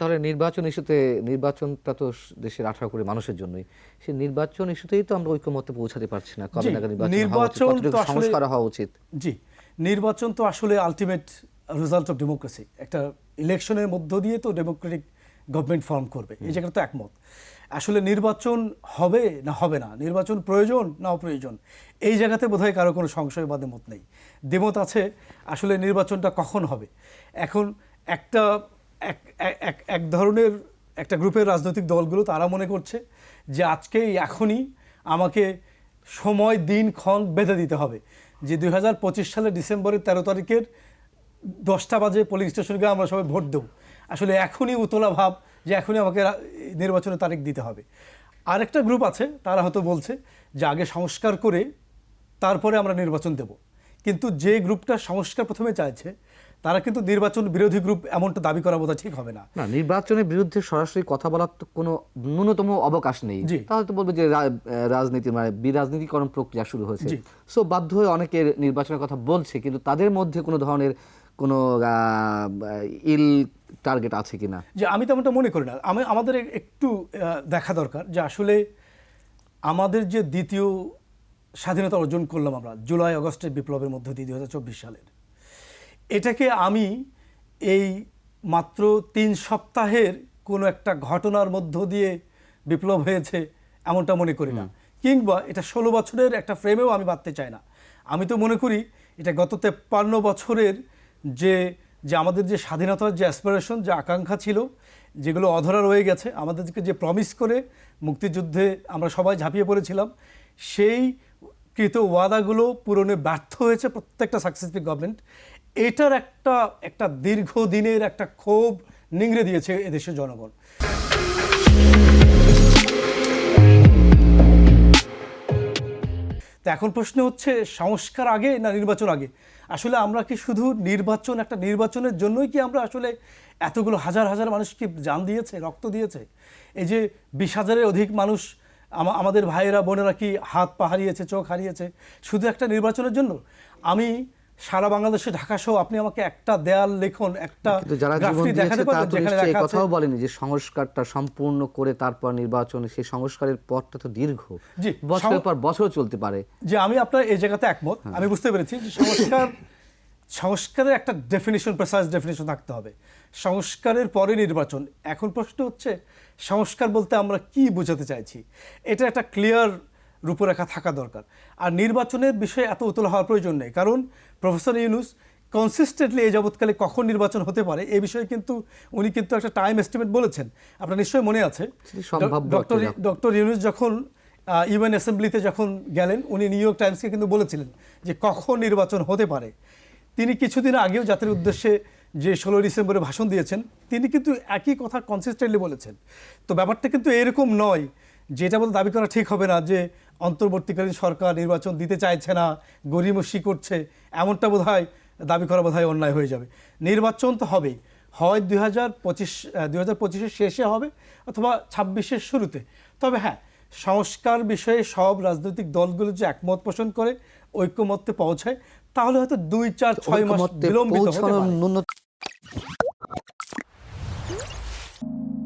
তাহলে নির্বাচন ইস্যুতে নির্বাচনটা তো দেশের আঠারো কোটি মানুষের জন্যই। সেই নির্বাচন ইস্যুতেই তো আমরা ঐক্যমতে পৌঁছাতে পারছি না কবে নাগাদ নির্বাচন সংস্কার হওয়া উচিত। জি নির্বাচন তো আসলে আলটিমেট রেজাল্ট অফ ডেমোক্রেসি একটা ইলেকশনের মধ্য দিয়ে তো ডেমোক্রেটিক গভর্নমেন্ট ফর্ম করবে এই জায়গাটা তো একমত। আসলে নির্বাচন হবে না হবে না নির্বাচন প্রয়োজন না অপ্রয়োজন এই জায়গাতে বোধহয় কারও কোনো সংশয় বা দ্বিমত নেই। দ্বিমত আছে আসলে নির্বাচনটা কখন হবে। এখন একটা এক, এক- ধরনের একটা গ্রুপের রাজনৈতিক দলগুলো তারা মনে করছে যে আজকে এখনই আমাকে সময়, দিন, ক্ষণ বেঁধে দিতে হবে। যে দু হাজার পঁচিশ সালের ডিসেম্বরের তেরো তারিখের দশটা বাজে পোলিং স্টেশনে গিয়ে আমরা সবাই ভোট দেবো। আসলে এখনই উতলা ভাব যে এখনই আমাকে নির্বাচনের তারিখ দিতে হবে। আরেকটা গ্রুপ আছে, তারা হয়তো বলছে যে আগে সংস্কার করে তারপরে আমরা নির্বাচন দেব। কিন্তু যে গ্রুপটা সংস্কার প্রথমে চাইছে তারা কিন্তু নির্বাচন বিরোধী গ্রুপ এমনটা দাবি করা বোধহয় ঠিক হবে না। না নির্বাচনের বিরুদ্ধে সরাসরি কথা বলার তো কোনো ন্যূনতম অবকাশ নেই। তাহলে তো বলবে যে রাজনীতি মানে বিরাজনীতিকরণ প্রক্রিয়া শুরু হয়েছে। সো বাধ্য হয়ে অনেকের নির্বাচনের কথা বলছে কিন্তু তাদের মধ্যে কোনো ধরনের কোনো ইল টার্গেট আছে কিনা? যে আমি তেমনটা মনে করি না। আমি আমাদের একটু দেখা দরকার যে আসলে আমাদের যে দ্বিতীয় স্বাধীনতা অর্জন করলাম আমরা জুলাই আগস্টের বিপ্লবের মধ্য দিয়ে দুই হাজার চব্বিশ সালের। এটাকে আমি এই মাত্র তিন সপ্তাহের কোনো একটা ঘটনার মধ্য দিয়ে বিপ্লব হয়েছে এমনটা মনে করি না। কিংবা এটা ষোলো বছরের একটা ফ্রেমেও আমি বাঁধতে চাই না। আমি তো মনে করি এটা গত তেপ্পান্ন বছরের যে যে আমাদের যে স্বাধীনতার যে অ্যাসপিরেশন যে আকাঙ্ক্ষা ছিল যেগুলো অধরা রয়ে গেছে আমাদেরকে যে প্রমিস করে মুক্তিযুদ্ধে আমরা সবাই ঝাঁপিয়ে পড়েছিলাম সেই কৃত ওয়াদাগুলো পূরণে ব্যর্থ হয়েছে প্রত্যেকটা সাকসেসফুল গভর্নমেন্ট এটার একটা একটা দীর্ঘদিনের একটা ক্ষোভ নিংড়ে দিয়েছে এদেশের জনগণ। তো এখন প্রশ্ন হচ্ছে, সংস্কার আগে না নির্বাচন আগে? আসলে আমরা কি শুধু নির্বাচন, একটা নির্বাচনের জন্যই কি আমরা আসলে এতগুলো হাজার হাজার মানুষ কি জান দিয়েছে, রক্ত দিয়েছে? এই যে বিশ হাজারের অধিক মানুষ আমাদের ভাইয়েরা, বোনেরা কি হাত পা হারিয়েছে চোখ হারিয়েছে শুধু একটা নির্বাচনের জন্য? আমি সারা বাংলাদেশে ঢাকা সহ আপনি আমাকে একটা দেয়াল লেখন একটা যারা জীবন দিয়েছে তারা তো নিশ্চয়ই কথাও বলেনি যে সংস্কারটা সম্পূর্ণ করে তারপর নির্বাচন সেই সংস্কারের পথটা তো দীর্ঘ। বছরের পর বছর চলতে পারে। যে আমি আপনার এই জায়গাতে একমত। আমি বুঝতে পেরেছি যে সংস্কার সংস্কারের একটা ডেফিনিশন প্রেসাইজ ডেফিনিশন থাকতে হবে। সংস্কারের পরে নির্বাচন। এখন প্রশ্ন হচ্ছে সংস্কার বলতে আমরা কি বোঝাতে চাইছি? এটা একটা ক্লিয়ার রূপরেখা থাকা দরকার। আর নির্বাচনের বিষয়ে এত উতলা হওয়ার প্রয়োজন নেই। কারণ প্রফেসর ইউনুস কনসিস্টেন্টলি এই যাবৎকালে কখন নির্বাচন হতে পারে এই বিষয়ে কিন্তু উনি কিন্তু একটা টাইম এস্টিমেট বলেছেন। আপনার নিশ্চয়ই মনে আছে। ডক্টর ডক্টর ইউনুস যখন ইউএন অ্যাসেম্বলিতে যখন গেলেন উনি নিউ ইয়র্ক টাইমসকে কিন্তু বলেছিলেন যে কখন নির্বাচন হতে পারে। তিনি কিছুদিন আগেও জাতির উদ্দেশ্যে যে ষোলো ডিসেম্বরে ভাষণ দিয়েছেন তিনি কিন্তু একই কথা কনসিস্টেন্টলি বলেছেন। তো ব্যাপারটা কিন্তু এরকম নয় যেটা বলতে দাবি করা ঠিক হবে না যে অন্তর্বর্তীকালীন সরকার নির্বাচন দিতে চাইছে না গরিমসি করছে এমনটা বোধ হয় দাবি করা বোধ হয় অন্যায় হয়ে যাবে। নির্বাচন তো হবেই। হয় দুই হাজার পঁচিশ দুই হাজার পঁচিশের শেষে হবে অথবা ছাব্বিশের শুরুতে। তবে হ্যাঁ সংস্কার বিষয়ে সব রাজনৈতিক দলগুলো যে একমত পোষণ করে ঐক্যমত্যে পৌঁছায় তাহলে হয়তো দুই চার ছয় মাস বিলম্বিত হতে পারে। ন্যূনতম